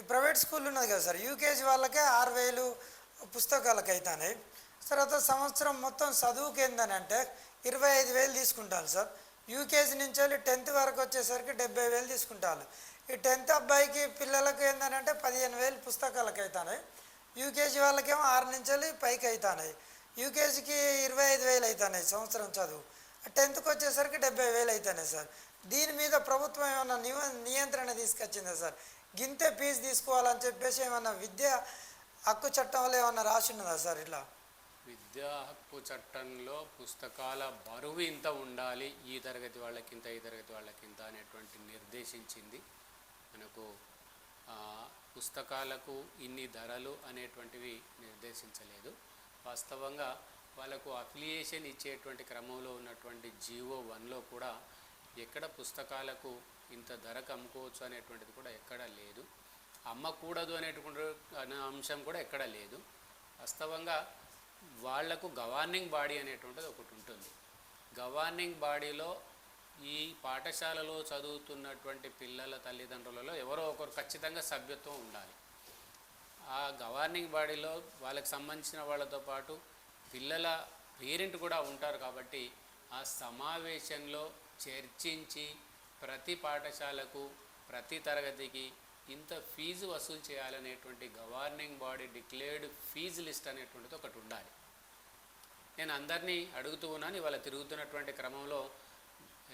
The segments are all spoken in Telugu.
ఈ ప్రైవేట్ స్కూల్ ఉన్నది కదా సార్ యూకేజీ వాళ్ళకే ఆరు వేలు పుస్తకాలకు అవుతాయి తర్వాత సంవత్సరం మొత్తం చదువుకి ఏందని అంటే ఇరవై ఐదు వేలు తీసుకుంటాను సార్. యూకేజీ నుంచి వెళ్ళి టెన్త్ వరకు వచ్చేసరికి డెబ్బై వేలు తీసుకుంటాను ఈ టెన్త్ అబ్బాయికి పిల్లలకు ఏంటంటే పదిహేను వేలు పుస్తకాలకు అవుతాయి యూకేజీ వాళ్ళకేమో ఆరు నుంచి వెళ్ళి పైకి అవుతాయి యూకేజీకి ఇరవై ఐదు వేలు అవుతున్నాయి సంవత్సరం చదువు. టెన్త్కి వచ్చేసరికి డెబ్బై వేలు అవుతున్నాయి సార్. దీని మీద ప్రభుత్వం ఏమైనా నివ నియంత్రణ తీసుకొచ్చిందా సార్? గింతే ఫీజు తీసుకోవాలని చెప్పేసి ఏమన్నా విద్య హక్కు చట్టంలో ఏమన్నా రాసిన్నదా సార్ ఇట్లా? విద్యా హక్కు చట్టంలో పుస్తకాల బరువు ఇంత ఉండాలి ఈ తరగతి వాళ్ళకి ఇంత ఈ తరగతి వాళ్ళకి ఇంత అనేటువంటి నిర్దేశించింది. మనకు పుస్తకాలకు ఇన్ని ధరలు అనేటువంటివి నిర్దేశించలేదు. వాస్తవంగా వాళ్ళకు అఫిలియేషన్ ఇచ్చేటువంటి క్రమంలో ఉన్నటువంటి జీవో వన్లో కూడా ఎక్కడ పుస్తకాలకు ఇంత ధరకు అమ్ముకోవచ్చు అనేటువంటిది కూడా ఎక్కడా లేదు. అమ్మకూడదు అనేటువంటి అనే అంశం కూడా ఎక్కడా లేదు. వాస్తవంగా వాళ్ళకు గవర్నింగ్ బాడీ అనేటువంటిది ఒకటి ఉంటుంది. గవర్నింగ్ బాడీలో ఈ పాఠశాలలో చదువుతున్నటువంటి పిల్లల తల్లిదండ్రులలో ఎవరో ఒకరు ఖచ్చితంగా సభ్యత్వం ఉండాలి. ఆ గవర్నింగ్ బాడీలో వాళ్ళకి సంబంధించిన వాళ్ళతో పాటు పిల్లల పేరెంట్ కూడా ఉంటారు కాబట్టి ఆ సమావేశంలో చర్చించి ప్రతి పాఠశాలకు ప్రతి తరగతికి ఇంత ఫీజు వసూలు చేయాలనేటువంటి governing body declared fee list అనేటువంటిది ఒకటి ఉండాలి. నేను అందరినీ అడుగుతూ ఉన్నాను ఇవాళ తిరుగుతున్నటువంటి క్రమంలో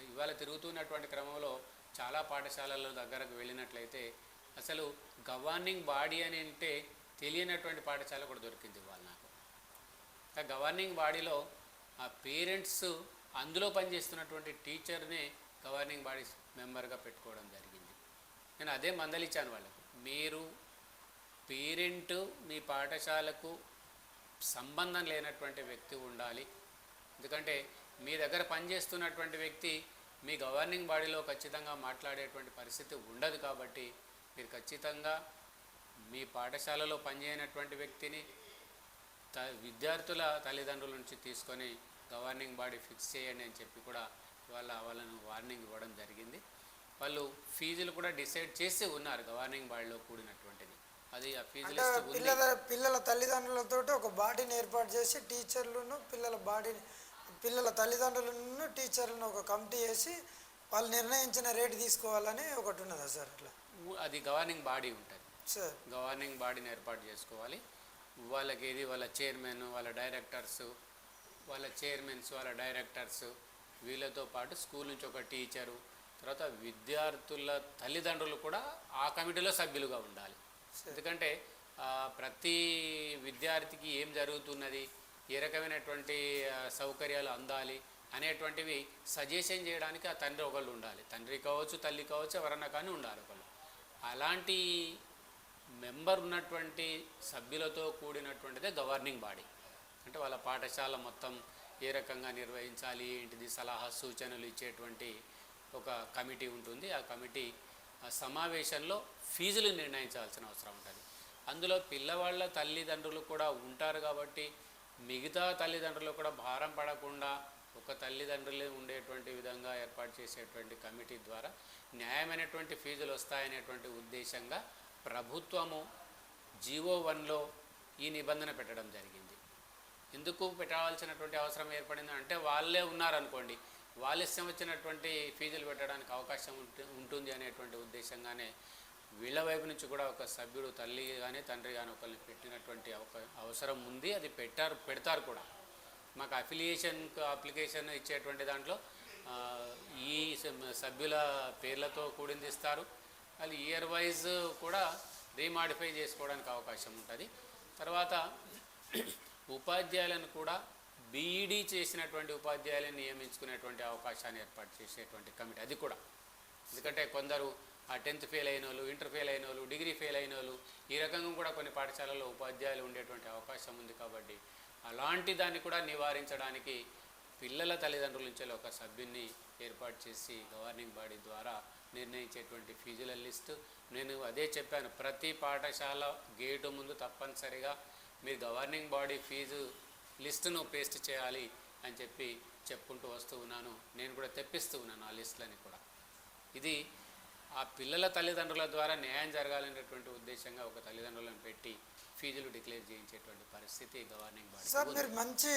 ఇవాళ తిరుగుతున్నటువంటి క్రమంలో చాలా పాఠశాలల దగ్గరకు వెళ్ళినట్లయితే అసలు గవర్నింగ్ బాడీ అని అంటే తెలియనటువంటి పాఠశాల కూడా దొరికింది ఇవాళ నాకు. గవర్నింగ్ బాడీలో ఆ పేరెంట్స్ అందులో పనిచేస్తున్నటువంటి టీచర్నే గవర్నింగ్ బాడీ మెంబర్గా పెట్టుకోవడం జరిగింది. నేను అదే మందలిచ్చాను వాళ్ళకు. మీరు పేరెంట్ మీ పాఠశాలకు సంబంధం లేనటువంటి వ్యక్తి ఉండాలి. ఎందుకంటే మీ దగ్గర పనిచేస్తున్నటువంటి వ్యక్తి మీ గవర్నింగ్ బాడీలో ఖచ్చితంగా మాట్లాడేటువంటి పరిస్థితి ఉండదు కాబట్టి మీరు ఖచ్చితంగా మీ పాఠశాలలో పనిచేయనటువంటి వ్యక్తిని త విద్యార్థుల తల్లిదండ్రుల నుంచి తీసుకొని గవర్నింగ్ బాడీ ఫిక్స్ చేయండి అని చెప్పి కూడా వాళ్ళ వాళ్ళను వార్నింగ్ ఇవ్వడం జరిగింది. వాళ్ళు ఫీజులు కూడా డిసైడ్ చేసి ఉన్నారు గవర్నింగ్ బాడీలో కూడినటువంటిది. అది ఆ ఫీజు అంటే లిస్ట్ ఉంది. పిల్లల పిల్లల తల్లిదండ్రులతో ఒక బాడీని ఏర్పాటు చేసి టీచర్లను పిల్లల బాడీని పిల్లల తల్లిదండ్రులను టీచర్లను ఒక కమిటీ వేసి వాళ్ళు నిర్ణయించిన రేటు తీసుకోవాలని ఒకటి ఉన్నదా సార్ అట్లా? అది గవర్నింగ్ బాడీ ఉంటుంది. సార్. గవర్నింగ్ బాడీని ఏర్పాటు చేసుకోవాలి. వాళ్ళకి ఏది వాళ్ళ చైర్మన్ వాళ్ళ డైరెక్టర్స్ వాళ్ళ చైర్మన్స్ వాళ్ళ డైరెక్టర్స్ వీళ్ళతో పాటు స్కూల్ నుంచి ఒక టీచరు తర్వాత విద్యార్థుల తల్లిదండ్రులు కూడా ఆ కమిటీలో సభ్యులుగా ఉండాలి. ఎందుకంటే ప్రతి విద్యార్థికి ఏం జరుగుతున్నది ఏ రకమైనటువంటి సౌకర్యాలు అందాలి అనేటువంటివి సజెషన్ చేయడానికి ఆ తండ్రి ఒకళ్ళు ఉండాలి. తండ్రి కావచ్చు తల్లి కావచ్చు ఎవరన్నా కానీ ఉండాలి ఒకళ్ళు. అలాంటి మెంబర్ ఉన్నటువంటి సభ్యులతో కూడినటువంటిదే గవర్నింగ్ బాడీ. అంటే వాళ్ళ పాఠశాల మొత్తం ఏ రకంగా నిర్వహించాలి ఏంటిది సలహా సూచనలు ఇచ్చేటువంటి ఒక కమిటీ ఉంటుంది. ఆ కమిటీ ఆ సమావేశంలో ఫీజులు నిర్ణయించాల్సిన అవసరం ఉంటుంది. అందులో పిల్లవాళ్ళ తల్లిదండ్రులు కూడా ఉంటారు కాబట్టి మిగతా తల్లిదండ్రులు కూడా భారం పడకుండా ఒక తల్లిదండ్రులే ఉండేటువంటి విధంగా ఏర్పాటు చేసేటువంటి కమిటీ ద్వారా న్యాయమైనటువంటి ఫీజులు వస్తాయనేటువంటి ఉద్దేశంగా ప్రభుత్వము జీవో వన్లో ఈ నిబంధన పెట్టడం జరిగింది. ఎందుకు పెట్టాల్సినటువంటి అవసరం ఏర్పడింది అంటే వాళ్ళే ఉన్నారనుకోండి వాళ్ళ ఇష్టం వచ్చినటువంటి ఫీజులు పెట్టడానికి అవకాశం ఉంటుంది అనేటువంటి ఉద్దేశంగానే వీళ్ళ వైపు నుంచి కూడా ఒక సభ్యుడు తల్లి కానీ తండ్రి కానీ ఒకరిని పెట్టినటువంటి అవసరం ఉంది అది పెట్టారు పెడతారు కూడా. మాకు అఫిలియేషన్ అప్లికేషన్ ఇచ్చేటువంటి దాంట్లో ఈ సభ్యుల పేర్లతో కూడింది ఇస్తారు. అది ఇయర్ వైజ్ కూడా రీమాడిఫై చేసుకోవడానికి అవకాశం ఉంటుంది. తర్వాత ఉపాధ్యాయులను కూడా బీఈడీ చేసినటువంటి ఉపాధ్యాయులను నియమించుకునేటువంటి అవకాశాన్ని ఏర్పాటు చేసేటువంటి కమిటీ అది కూడా. ఎందుకంటే కొందరు ఆ టెన్త్ ఫెయిల్ అయిన వాళ్ళు ఇంటర్ ఫెయిల్ అయిన వాళ్ళు డిగ్రీ ఫెయిల్ అయిన వాళ్ళు ఈ రకంగా కూడా కొన్ని పాఠశాలల్లో ఉపాధ్యాయులు ఉండేటువంటి అవకాశం ఉంది కాబట్టి అలాంటి దాన్ని కూడా నివారించడానికి పిల్లల తల్లిదండ్రుల నుంచి ఒక సభ్యున్ని ఏర్పాటు చేసి గవర్నింగ్ బాడీ ద్వారా నిర్ణయించేటువంటి ఫీజుల లిస్టు నేను అదే చెప్పాను ప్రతి పాఠశాల గేటు ముందు తప్పనిసరిగా మీరు గవర్నింగ్ బాడీ ఫీజు లిస్టును పేస్ట్ చేయాలి అని చెప్పి చెప్పుకుంటూ వస్తూ ఉన్నాను. నేను కూడా తెప్పిస్తూ ఉన్నాను ఆ లిస్టులని కూడా. ఇది ఆ పిల్లల తల్లిదండ్రుల ద్వారా న్యాయం జరగాలనేటువంటి ఉద్దేశంగా ఒక తల్లిదండ్రులను పెట్టి ఫీజులు డిక్లేర్ చేయించేటువంటి పరిస్థితి గవర్నింగ్ బాడీ సార్ మీరు మంచి